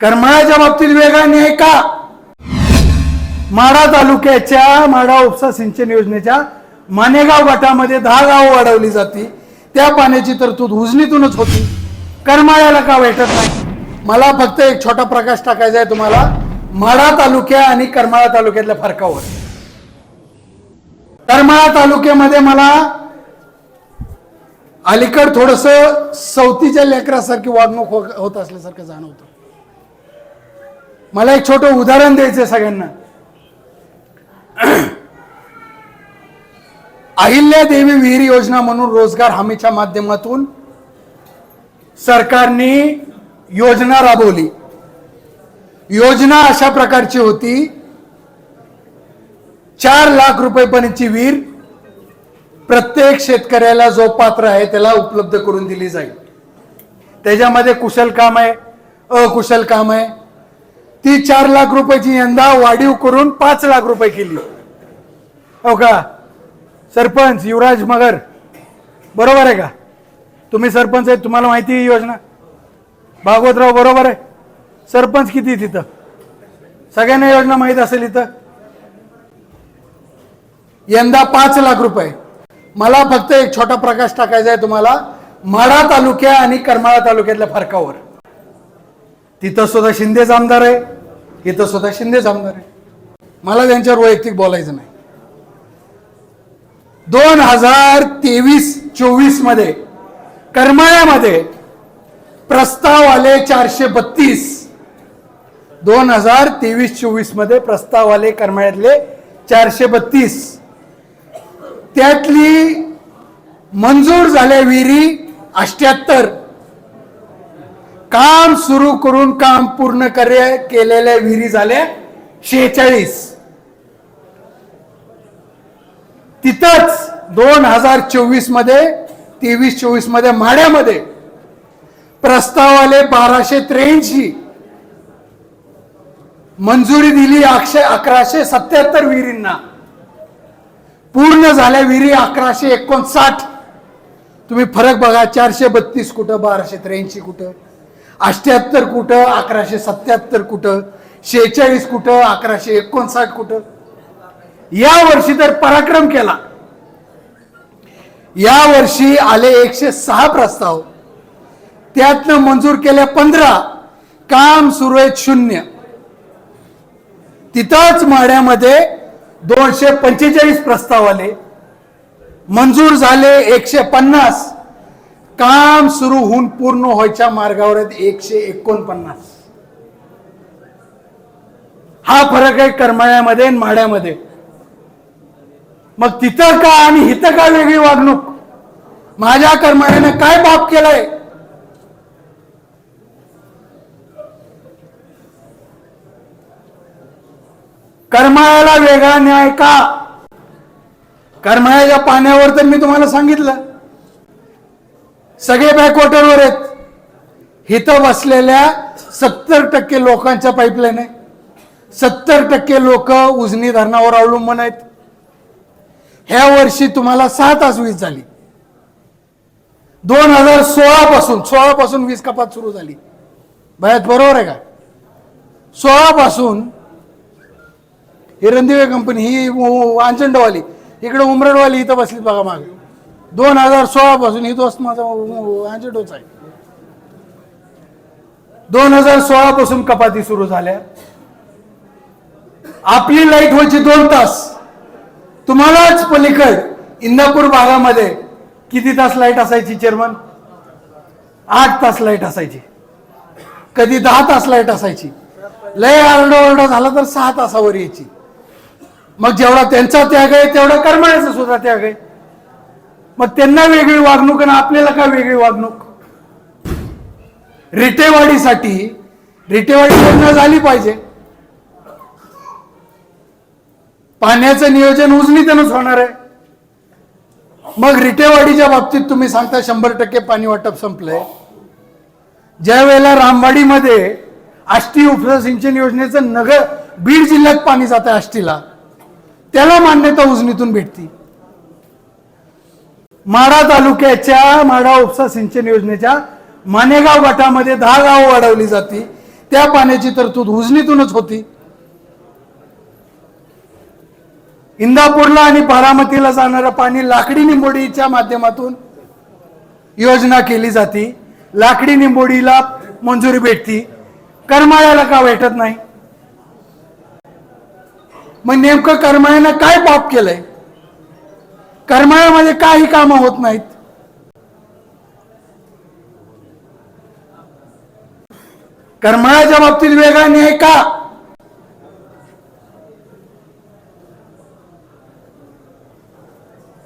करमाळ्याच्या बाबतीत वेगळा न्याय का? माढा तालुक्याच्या माढा उपसा सिंचन योजनेच्या मानेगाव गटामध्ये दहा गावं वाढवली जाती. त्या पाण्याची तरतूद उजनीतूनच होती. करमाळ्याला का भेटत नाही? मला फक्त एक छोटा प्रकाश टाकायचा आहे तुम्हाला. माढा तालुक्या आणि करमाळा तालुक्यातल्या फरकावर. करमाळा तालुक्यामध्ये मला अलीकड थोडस सवतीच्या लेकरासारखी वागणूक हो- होत असल्यासारखं जाणवतं. मला एक छोटं उदाहरण द्यायचं सगळ्यांना. अहिल्या देवी विहीर योजना म्हणून रोजगार हमीच्या माध्यमातून सरकारने योजना राबवली. योजना अशा प्रकारची होती चार लाख रुपयेपर्यंतची विहीर प्रत्येक शेतकऱ्याला जो पात्र आहे त्याला उपलब्ध करून दिली जाईल. त्याच्यामध्ये कुशल काम आहे अकुशल काम आहे ती चार लाख रुपयाची यंदा वाढीव करून पाच लाख रुपये केली. हो का? सरपंच युवराज मगर बरोबर आहे का? तुम्ही सरपंच आहेत तुम्हाला माहिती आहे योजना? भागवतराव बरोबर आहे. सरपंच किती आहे तिथं? सगळ्यांना योजना माहीत असेल इथं? यंदा पाच लाख रुपये. मला फक्त एक छोटा प्रकाश टाकायचा आहे तुम्हाला. माढा तालुक्या आणि करमाळा तालुक्यातल्या फरकावर. तिथं सुद्धा शिंदेच आमदार आहे. इथं स्वतः शिंदेच आमदार आहे मला त्यांच्यावर वैयक्तिक बोलायचं नाही. दोन हजार तेवीस चोवीसमध्ये करमाळ्यामध्ये प्रस्ताव आले चारशे बत्तीस. दोन हजार तेवीस चोवीसमध्ये प्रस्ताव आले करमाळ्यातले चारशे बत्तीस. त्यातली मंजूर झाल्या विहिरी अष्ट्याहत्तर. काम सुरू करून काम पूर्ण करे केलेल्या विहिरी झाल्या शेहेचाळीस. तिथंच दोन हजार चोवीसमध्ये तेवीस चोवीसमध्ये माड्यामध्ये प्रस्ताव आले बाराशे त्र्याऐंशी मंजुरी दिली अक्षय अकराशे सत्याहत्तर विहिरींना. पूर्ण झाल्या विहिरी अकराशे एकोणसाठ. तुम्ही फरक बघा चारशे बत्तीस कुठं बाराशे त्र्याऐंशी कुठं? अष्ट्याहत्तर कुठं अकराशे सत्याहत्तर कुठं शेहेचाळीस कुठं अकराशे एकोणसाठ कुठं? या वर्षी तर पराक्रम केला. या वर्षी आले एकशे सहा प्रस्ताव. त्यातनं मंजूर केल्या पंधरा. काम सुरू आहेत शून्य. तिथंच माड्यामध्ये दोनशे पंचेचाळीस प्रस्ताव आले. मंजूर झाले एकशे पन्नास. काम सुरू होऊन पूर्ण व्हायच्या मार्गावर आहेत एकशे एकोणपन्नास. हा फरक आहे करमाळ्यामध्ये आणि माड्यामध्ये मग तिथं का आणि इथं का वेगळी वागणूक? माझ्या कर्माने काय बाप केलाय? करमाळ्याला वेगळा न्याय का? करमाळ्याच्या पाण्यावर तर मी तुम्हाला सांगितलं. सगळे बॅकवॉटरवर आहेत. इथं बसलेल्या सत्तर टक्के लोकांच्या पाईपलाईन आहे. सत्तर टक्के लोक उजनी धरणावर अवलंबून आहेत. ह्या वर्षी तुम्हाला सहा तास वीज झाली. दोन हजार सोळा पासून सोळा पासून वीज कपात सुरू झाली. भयात बरोबर आहे का? सोळा पासून ही रंदिवे कंपनी ही उ- आंचंडवाली इकडे उमरडवाली इथं बसली बघा मागे. दोन हजार सोळा पासून ही दोस्त माझा अँजेडोच आहे. दोन हजार सोळा पासून कपाती सुरू झाल्या. आपली लाइट व्हायची दोन तास. तुम्हालाच पलीकड इंदापूर भागामध्ये किती तास लाइट असायची चेअरमन? आठ तास लाइट असायची. कधी दहा तास लाइट असायची. लय आरडाओरडा झाला तर सहा तासावर यायची. मग जेवढा त्यांचा त्याग आहे तेवढा करमाळ्याचा सुद्धा त्याग आहे. मग त्यांना वेगळी वागणूक आणि आपल्याला का वेगळी वागणूक? रिटेवाडीसाठी रिटेवाडी योजना झाली पाहिजे. पाण्याचं नियोजन उजनीतनच होणार आहे. मग रिटेवाडीच्या बाबतीत तुम्ही सांगता शंभर टक्के पाणी वाटप संपलंय. ज्या वेळेला रामवाडीमध्ये आष्टी उपसा सिंचन योजनेचं नगर बीड जिल्ह्यात पाणी जात आहे आष्टीला त्याला मान्यता उजनीतून भेटती. माढा तालुक्याच्या माढा उपसा सिंचन योजनेच्या मानेगाव गटामध्ये दहा गावं वाढवली जाती. त्या पाण्याची तरतूद उजनीतूनच होती. इंदापूरला आणि बारामतीला जाणारं पाणी लाकडी निंबोडीच्या माध्यमातून योजना केली जाते. लाकडी निंबोडीला मंजुरी भेटती. करमाळ्याला का भेटत नाही? मग नेमकं करमाळ्यानं काय पाप केलंय? करमाळ्यामध्ये काही कामं होत नाहीत. करमाळ्याच्या बाबतीत वेगळा न्याय का?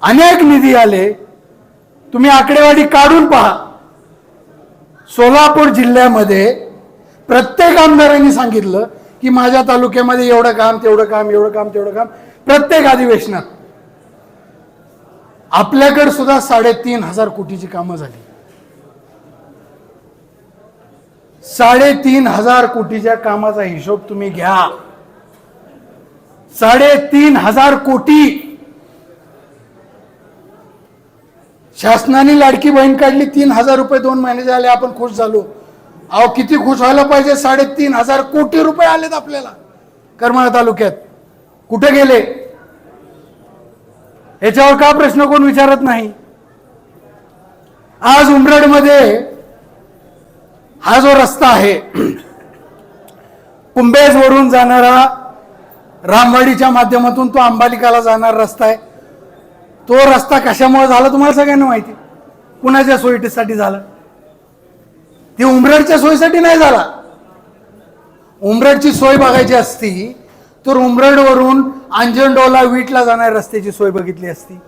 अनेक निधी आले. तुम्ही आकडेवारी काढून पहा. सोलापूर जिल्ह्यामध्ये प्रत्येक आमदारांनी सांगितलं की माझ्या तालुक्यामध्ये एवढं काम तेवढं काम एवढं काम तेवढं काम. प्रत्येक अधिवेशनात आपल्याकडे सुद्धा साडेतीन हजार कोटीची कामं झाली. साडेतीन हजार कोटीच्या कामाचा हिशोब तुम्ही घ्या. साडेतीन हजार कोटी शासनाने लाडकी बहीण काढली तीन हजार रुपये दोन महिने झाले आपण खुश झालो. अहो किती खुश व्हायला पाहिजे? साडेतीन हजार कोटी रुपये आलेत आपल्याला. करमाळा तालुक्यात. कुठे गेले? याच्यावर का प्रश्न कोण विचारत नाही? आज उमरडमध्ये हा जो रस्ता आहे कुंभेजवरून जाणारा रामवाडीच्या माध्यमातून तो अंबालिकाला जाणारा रस्ता आहे. तो रस्ता कशामुळे झाला तुम्हाला सगळ्यांना माहिती? कुणाच्या सोयीसाठी झाला? ती उमरडच्या सोयीसाठी नाही झाला. उमरडची सोय बघायची असती तर उमरडवरून अंजनडोला वीटला जाणाऱ्या रस्त्याची सोय बघितली असती.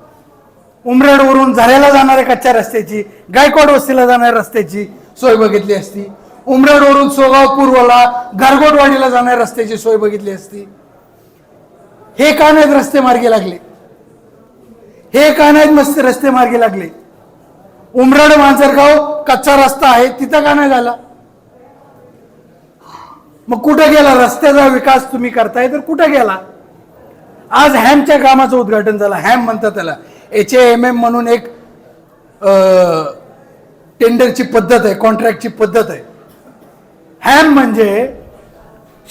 उमरडवरून झऱ्याला जाणाऱ्या कच्च्या रस्त्याची गायकवाड वस्तीला जाणाऱ्या रस्त्याची सोय बघितली असती. उमरडवरून सोगाव पूर्वला गारगोटवाडीला जाणाऱ्या रस्त्याची सोय बघितली असती. हे का नाहीत रस्ते मार्गी लागले? हे का नाहीत मस्त रस्ते मार्गी लागले? उमरड मांजरगाव कच्चा रस्ता आहे तिथं का नाही झाला? मग कुठं गेला? रस्त्याचा विकास तुम्ही करताय तर कुठं गेला? आज हॅमच्या कामाचं उद्घाटन झालं. हॅम म्हणतात त्याला. एच एम एम म्हणून एक अं, टेंडरची पद्धत आहे कॉन्ट्रॅक्टची पद्धत आहे. हॅम म्हणजे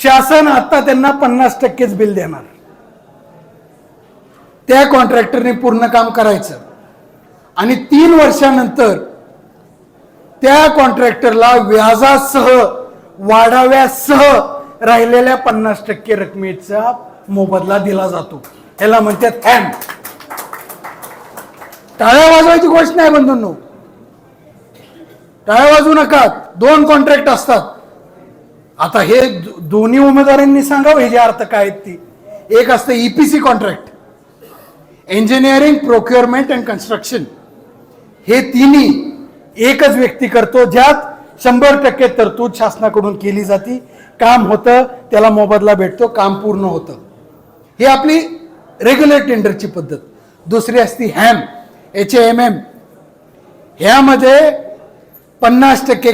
शासन आता त्यांना पन्नास टक्केच बिल देणार. त्या कॉन्ट्रॅक्टरने पूर्ण काम करायचं. आणि तीन वर्षानंतर त्या कॉन्ट्रॅक्टरला व्याजासह वाढाव्यासह राहिलेल्या पन्नास टक्के रकमेचा मोबदला दिला जातो. याला म्हणतात हॅम टाळ्या वाजवायची गोष्ट नाही बंधूंनो. टाळ्या वाजवू नका. दोन कॉन्ट्रॅक्ट असतात. आता हे दोन्ही उमेदवारांनी सांगावं हे जे अर्थ काय आहेत ती. एक असतं EPC contract engineering procurement and construction हे तिन्ही एकच व्यक्ती करतो ज्यात शंभर टक्के तरतूद शासनाकडून केली जाते. काम होतं त्याला मोबदला भेटतो काम पूर्ण होतं. ही आपली रेग्युलर टेंडरची पद्धत. दुसरी असती हॅम एच एम एम ह्यामध्ये पन्नास टक्के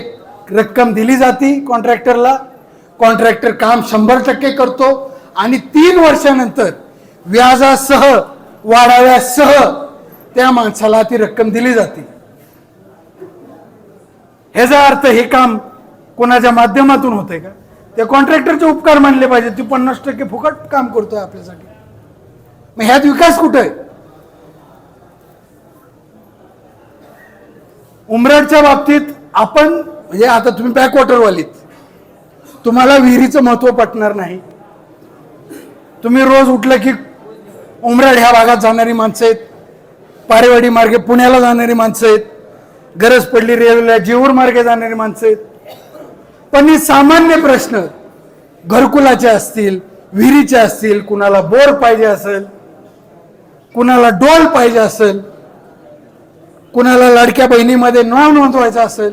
रक्कम दिली जाते कॉन्ट्रॅक्टरला कॉन्ट्रॅक्टर काम शंभर टक्के करतो आणि तीन वर्षानंतर व्याजासह वाढाव्यासह त्या माणसाला ती रक्कम दिली जाते. ह्याचा अर्थ हे काम कोणाच्या माध्यमातून होतंय का? त्या कॉन्ट्रॅक्टरचे उपकार मानले पाहिजे ती पन्नास टक्के फुकट काम करतोय आपल्यासाठी. मग ह्यात विकास कुठं आहे? उमराडच्या बाबतीत आपण म्हणजे आता तुम्ही बॅकवॉटरवालीत. तुम्हाला विहिरीचं महत्त्व पटणार नाही. तुम्ही रोज उठलं की उमराड ह्या भागात जाणारी माणसं आहेत. पारेवाडी मार्गे पुण्याला जाणारी माणसं आहेत. गरज पडली रेल्वेला जेऊर मार्गे जाणारी माणसं आहेत. पण हे सामान्य प्रश्न घरकुलाचे असतील विहिरीचे असतील कुणाला बोर पाहिजे असेल कुणाला डोल पाहिजे असेल कुणाला लाडक्या बहिणीमध्ये नाव नोंदवायचं असेल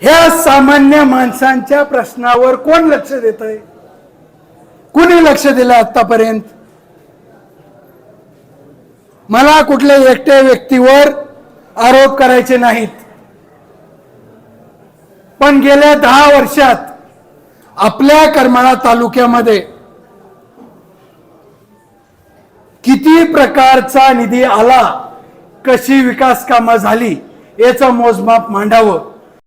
ह्या सामान्य माणसांच्या प्रश्नावर कोण लक्ष देत आहे कुणी लक्ष दिलं आतापर्यंत मला कुठल्या एकट्या व्यक्तीवर आरोप करायचे नाहीत. पण गेल्या दहा वर्षात आपल्या करमाळा तालुक्यामध्ये किती प्रकारचा निधी आला कशी विकास कामं झाली याचं मोजमाप मांडावं.